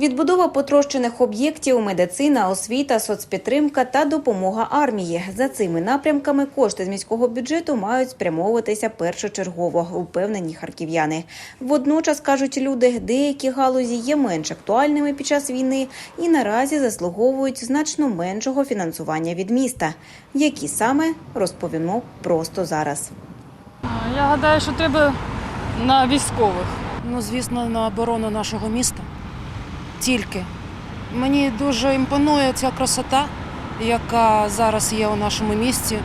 Відбудова потрощених об'єктів, медицина, освіта, соцпідтримка та допомога армії. За цими напрямками кошти з міського бюджету мають спрямовуватися першочергово, упевнені харків'яни. Водночас кажуть люди, деякі галузі є менш актуальними під час війни і наразі заслуговують значно меншого фінансування від міста. Які саме розповімо просто зараз. Я гадаю, що треба на військових. Ну, звісно, на оборону нашого міста. Тільки. Мені дуже імпонує ця красота, яка зараз є у нашому місті.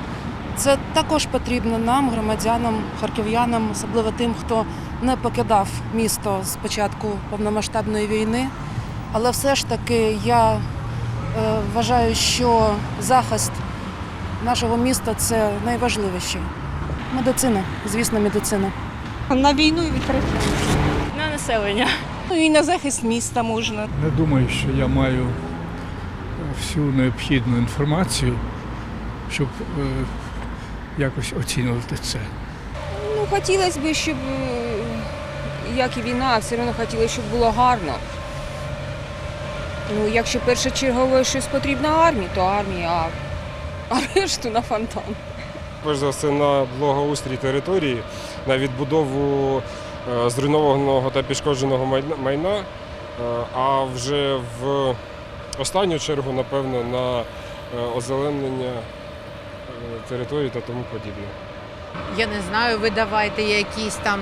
Це також потрібно нам, громадянам, харків'янам, особливо тим, хто не покидав місто з початку повномасштабної війни. Але все ж таки я е, вважаю, що захист нашого міста це найважливіше. Медицина, звісно, медицина. На війну і відкрити. На населення. Ну і на захист міста можна. Не думаю, що я маю всю необхідну інформацію, щоб е, якось оцінювати це. Ну, хотілося б, щоб е, як і війна, все одно хотілося, щоб було гарно. Ну, якщо першочергово щось потрібно армії, то армія, а, а решту на фонтан. перш за все на благоустрій території, на відбудову зруйнованого та пішкодженого майна- е, а вже в останню чергу, напевно, на е, озеленення е, території та тому подібне. Я не знаю, ви давайте якісь там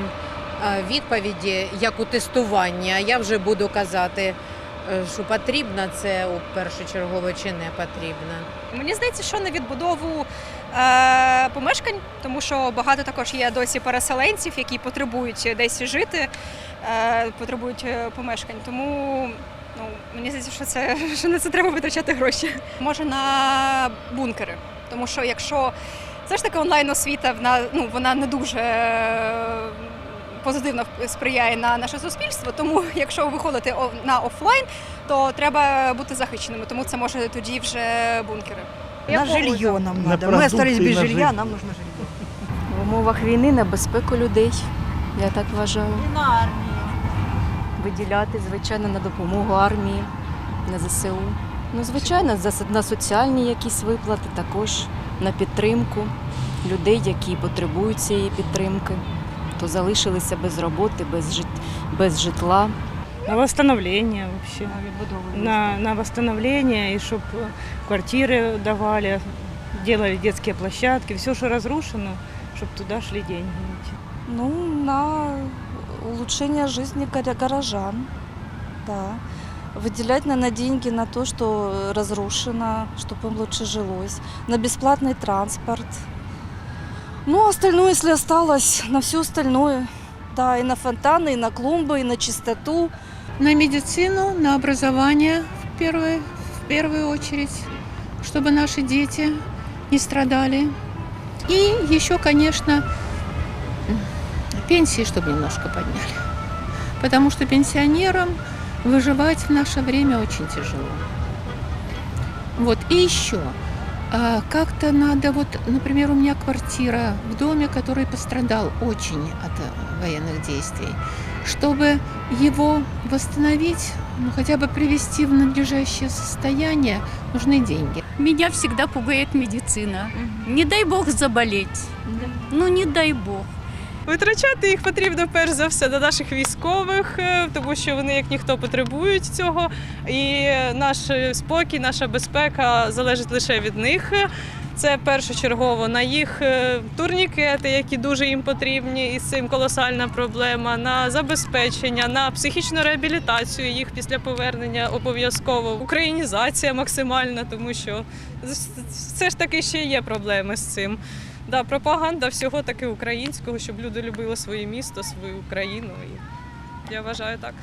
е, відповіді, як у тестування. я вже буду казати, е, що потрібно це у першочергово чи не потрібно. Мені здається, що на відбудову е, помешкань, тому що багато також є досі переселенців, які потребують десь жити, е, потребують е, помешкань. Тому ну, мені здається, що це що на це треба витрачати гроші. Може на бункери, тому що якщо все ж таки онлайн освіта вона, ну, вона не дуже. Позитивно сприяє на наше суспільство, тому якщо виходити на офлайн, то треба бути захищеними, тому це може тоді вже бункери. На жилье нам надо. Мы остались без жилья, нам нужно жилье. В умовах війни на безпеку людей, я так вважаю. на армію. Виділяти, звичайно, на допомогу армії, на ЗСУ. Ну, звичайно, на соціальні якісь виплати, також на підтримку людей, які потребують цієї підтримки, то залишилися без роботи, без, жит... без житла. На восстановлення вообще. На, на восстановление, и чтобы квартиры давали, делали детские площадки, все, что разрушено, чтобы туда шли деньги. Ну, на улучшение жизни горя- горожан, да. Выделять, наверное, деньги на то, что разрушено, чтобы им лучше жилось. На бесплатный транспорт. Ну, остальное, если осталось, на все остальное. Да, и на фонтаны, и на клумбы, и на чистоту. на медицину, на образование в первую, в первую очередь, чтобы наши дети не страдали. И еще, конечно, пенсии, чтобы немножко подняли. Потому что пенсионерам выживать в наше время очень тяжело. Вот, и еще. а, Как-то надо, вот, например, у меня квартира в доме, который пострадал очень от э, военных действий. Чтобы его восстановить, ну хотя бы привести в надлежащее состояние, нужны деньги. Меня всегда пугает медицина. Не дай бог заболеть. Ну, не дай бог. Витрачати їх потрібно перш за все до наших військових, е, тому що вони як ніхто потребують цього. І наш спокій, наша безпека залежить лише від них. Це першочергово на їх е, турнікети, які дуже їм потрібні, і з цим колосальна проблема, на забезпечення, на психічну реабілітацію їх після повернення обов'язково. Українізація максимальна, тому що все ж таки ще є проблеми з цим. Да, пропаганда всього таки українського, щоб люди любили своє місто, свою країну. І я вважаю так.